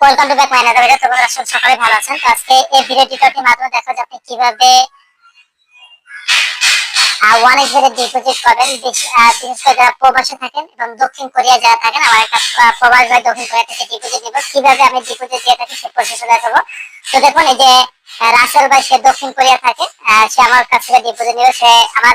Welcome to back my video তোমরা সকালে ভালো আছেন। আজকে এই মাধ্যমে আপনি কীভাবে ওয়ান এক্সের ডিপোজিট করবেন বিশ- আহ, বিশেষ করে যারা প্রবাসে থাকেন এবং দক্ষিণ কোরিয়া যারা থাকেন আমার একটা প্রবাস দক্ষিণ কোরিয়া থেকে ডিপোজিট নিব। কীভাবে আমি ডিপোজিট দিয়ে থাকি সে প্রসেসে দেখাবো। তো দেখুন এই যে রাসেল ভাই সে দক্ষিণ কোরিয়া থাকে সে আমার কাছ থেকে ডিপোজিট নিবে সে আমার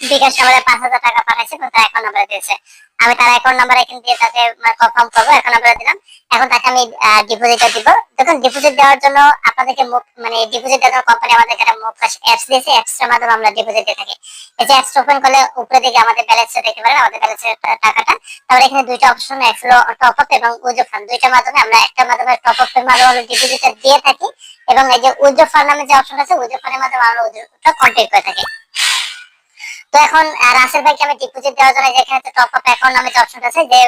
বিকাশ আমাদের পাঁচ হাজার টাকা পাঠাইছে এবং তার অ্যাকাউন্ট নাম্বার দিয়েছে। আমি তার অ্যাকাউন্ট নাম্বার এখানে দিয়ে তাকে কনফার্ম করব অ্যাকাউন্ট নাম্বার দিলাম। এখন তাকে আমি ডিপোজিটটা দিব। দেখুন ডিপোজিট দেওয়ার জন্য আপনাদেরকে মানে ডিপোজিট দেওয়ার কোম্পানি আমাদেরকে একটা মুখাস অ্যাপস দিয়েছে অ্যাপসটার মাধ্যমে আমরা ডিপোজিট দিয়ে থাকি। এই যে অ্যাপস ওপেন করলে উপরে দিকে আমাদের ব্যালেন্সটা দেখতে পারেন, আমাদের ব্যালেন্সের টাকাটা। তারপরে এখানে দুইটা অপশন এক টপ আপ এবং উইথড্র ফান্ড। দুইটার মাধ্যমে আমরা একটা মাধ্যমে টপ আপের মাধ্যমে ডিপোজিটটা দিয়ে থাকি। এবং এই যে উইথড্র ফান্ড নামে যে অপশন আছে, উইথড্র ফান্ডের মাধ্যমে আমরা উইথড্রটা কন্ট্যাক্ট করে থাকি। তো এখন রাসেল ভাইকে আমি ডিপোজিট দেওয়ার জন্য যেখানে টপ আপ অ্যাকাউন্ট নামে আছে, যে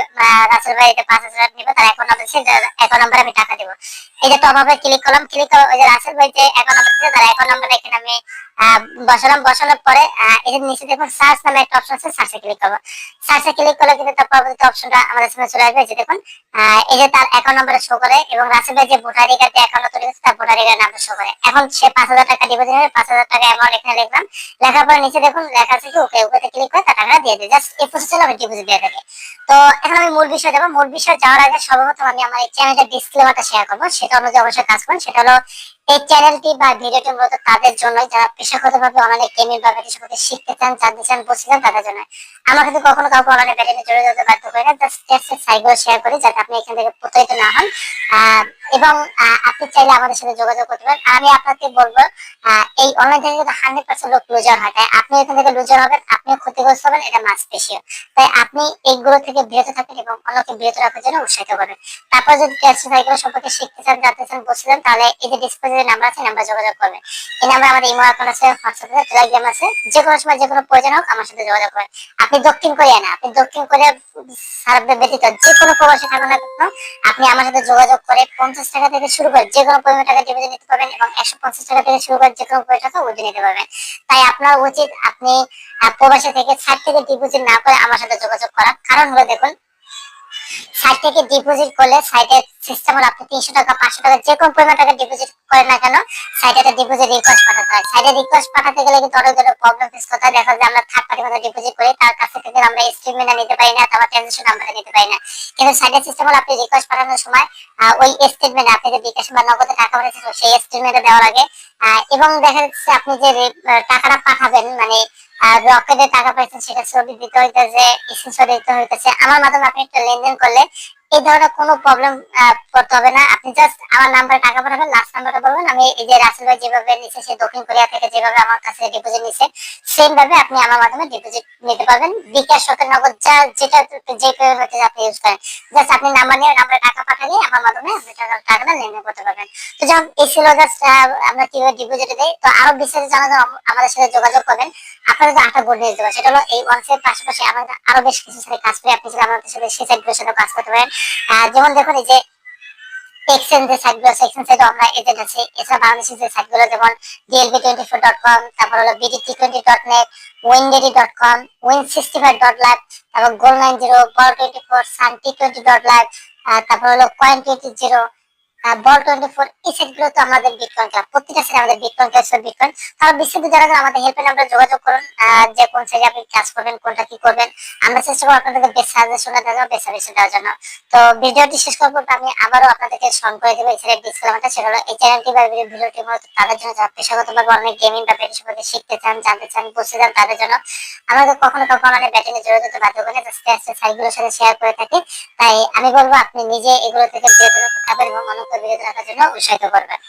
রাসেল ভাই এটা পাঁচ হাজার নিবে, তার অ্যাকাউন্ট নাম্বার আছে অ্যাকাউন্ট আমি টাকা দিব। এই যে টপ আপে ক্লিক করলাম ক্লিক করে ওই যে রাসেল ভাই যে অ্যাকাউন্ট নাম্বার ছিল তার অ্যাকাউন্ট নাম্বার এখানে আমি বসালাম। বসানোর পরে এই যে নিচে দেখুন সার্চ নামে একটা অপশন আছে সার্চে ক্লিক করব। সার্চে ক্লিক করলে কিন্তু তার পরবর্তী অপশনটা আমাদের সামনে চলে আসবে যে দেখুন এই যে তার অ্যাকাউন্ট নাম্বার শো করে, এবং রাসেল ভাই যে ভোটার কার্ড অ্যাকাউন্ট তৈরি করেছে, তার ভোটার কার্ড নাম্বার শো করে। এখন সে পাঁচ হাজার টাকা ডিপোজিট নেবে পাঁচ হাজার টাকা অ্যামাউন্ট এখানে লিখলাম। লেখার পরে নিচে দেখুন, লেখা আছে আমি তো এখন আমি মূল মূল বিষয় যাওয়ার আগে সর্বপ্রথম আমি আমার এই ডিসক্লেমারটা শেয়ার করব। সেটা অনুযায়ী অবশ্যই কাজ করুন। সেটা হলো এই চ্যানেলটি বা ভিডিওটি মূলত তাদের জন্য যারা পেশাগতভাবে অনলাইনে গেমিং বা সম্পর্কে শিখতে চান, জানতে চান, বুঝতে চান, তাদের জন্য আমার কিন্তু কখনো কাউকে অনলাইনে ব্যাটিংয়ে জড়িয়ে যেতে বাধ্য করে না জাস্ট সাইগুলো শেয়ার করি, যাতে আপনি এখান থেকে প্রতারিত না হন। এবং আপনি চাইলে আমাদের সাথে যোগাযোগ করতে পারেন। আমি আপনাকে বলব এই অনলাইন থেকে কিন্তু হান্ড্রেড পার্সেন্ট লোক লুজার হয়। তাই আপনি এখান থেকে লুজার হবেন, আপনিও ক্ষতিগ্রস্ত হবেন এটা মাস পেশিও তাই আপনি এইগুলো থেকে বিরত থাকেন এবং অন্যকে বিরত রাখার জন্য উৎসাহিত করবেন। তারপর যদি টেস্ট সাইকেল সম্পর্কে শিখতে চান, জানতে চান, বুঝতে চান, তাহলে এই যে ডিসপ্লে যে নাম্বার আছে নাম্বার যোগাযোগ করবেন। এই নাম্বার আমাদের ইমো অ্যাকাউন্ট আছে হোয়াটসঅ্যাপ আছে টেলিগ্রাম আছে যে কোনো সময় যে কোনো প্রয়োজন হোক, আমার সাথে যোগাযোগ করেন আপনি দক্ষিণ কোরিয়া না, আপনি দক্ষিণ কোরিয়া সার্ভে ব্যতীত যে কোনো প্রবাসী থাকুন না কেন, আপনি আমার সাথে যোগাযোগ করে পঞ্চাশ টাকা থেকে শুরু করে যে কোনো পরিমাণ টাকা ডিপোজিট নিতে পারবেন এবং একশো পঞ্চাশ টাকা থেকে শুরু করে যে কোনো পরিমাণ টাকা উঠে নিতে পারবেন। তাই আপনার উচিত আপনি প্রবাসী থেকে ষাট থেকে ডিপোজিট না করে আমার সাথে যোগাযোগ করা কারণ হলো দেখুন সাইট থেকে ডিপোজিট করলে সাইটের আপনি তিনশো টাকা, পাঁচশো টাকা যে কোনো পরিমাণ টাকা ডিপোজিট করেন না কেন ডিপোজিট রিকোয়েস্ট পাঠাতে হয়। রিকোয়েস্ট পাঠাতে গেলে কিন্তু অনেক ধরনের প্রবলেম ফেস করতে হয়। দেখা যায় আমরা থার্ড পার্টি মধ্যে ডিপোজিট করি, তার থেকে আমরা নিতে পারি না অথবা ট্রানজেকশন নিতে পারি না। কিন্তু আপনি রিকোয়েস্ট পাঠানোর সময় ওই স্টেটমেন্ট আপনি যে বিকাশ বা নগদে টাকা পাঠাচ্ছেন সেই দেওয়া লাগে এবং দেখা যাচ্ছে আপনি যে টাকাটা পাঠাবেন মানে রকেটে টাকা পাইছেন সেটা ছবি দিতে হইতেছে। আমার মাধ্যমে আপনি একটা লেনদেন করলে এই ধরনের কোনো প্রবলেম করতে হবে না। আপনি জাস্ট আমার নাম্বারে টাকা পাঠাবেন লাস্ট নাম্বারটা বলবেন। আমি এই যে রাসেল ভাই যেভাবে নিচ্ছে সে দক্ষিণ কোরিয়া থেকে যেভাবে আমার কাছে ডিপোজিট নিচ্ছে সেম ভাবে আপনি আমার মাধ্যমে ডিপোজিট নিতে পারবেন। বিকাশ শখের নগদ যা যেটা যে আপনি ইউজ করেন। জাস্ট আপনি নাম্বার নিয়ে নাম্বারে টাকা পাঠালে আমার মাধ্যমে আপনি টাকাটা লেনদেন করতে পারবেন। তো আমরা কীভাবে ডিপোজিট তো আরও বিস্তারিত আমাদের সাথে যোগাযোগ করবেন। আপনারা যে বোর্ড নিয়ে সেটা হলো এই পাশাপাশি আমাদের আরও বেশ কিছু সাথে কাজ করে আপনি আমাদের সাথে সেই সাথে কাজ করতে পারেন। যেমন দেখুন এই যে এছাড়া বাংলাদেশের যে যেমন তারপর হলো twenty dot dot com win sixty five dot তারপর goal nine zero ball twenty four sun T twenty dot live তারপর হলো coin twenty zero ball twenty four তো আমাদের বিটকয়েন ক্লাব প্রত্যেকটা সেট আমাদের বিটকয়েন ক্লাব বিটকয়েন তারা বিস্তারিত আমাদের নাম্বার যোগাযোগ করুন যে কোন আপনি কাজ করবেন, কোনটা কি করবেন, আমরা চেষ্টা করব আপনাদেরকে সাজেশন দেওয়ার জন্য দেওয়ার জন্য। তো ভিডিওটি শেষ করার আমি আবারও আপনাদেরকে স্মরণ করে দেবো ডিসক্লেমারটা সেটা হলো এই চ্যানেলটি বা ভিডিওটি মূলত তাদের জন্য, যারা অনেক গেমিং বা ব্যাটিং সম্পর্কে শিখতে চান, জানতে চান, বুঝতে চান, তাদের জন্য আমাদের কখনো কখনো অনেক ব্যাটিং এ জড়িত বাধ্য করে সাইটগুলোর সাথে শেয়ার করে থাকি। তাই আমি বলব, আপনি নিজে এগুলো থেকে বিরত থাকবেন এবং বিরত রাখার জন্য উৎসাহিত করবেন।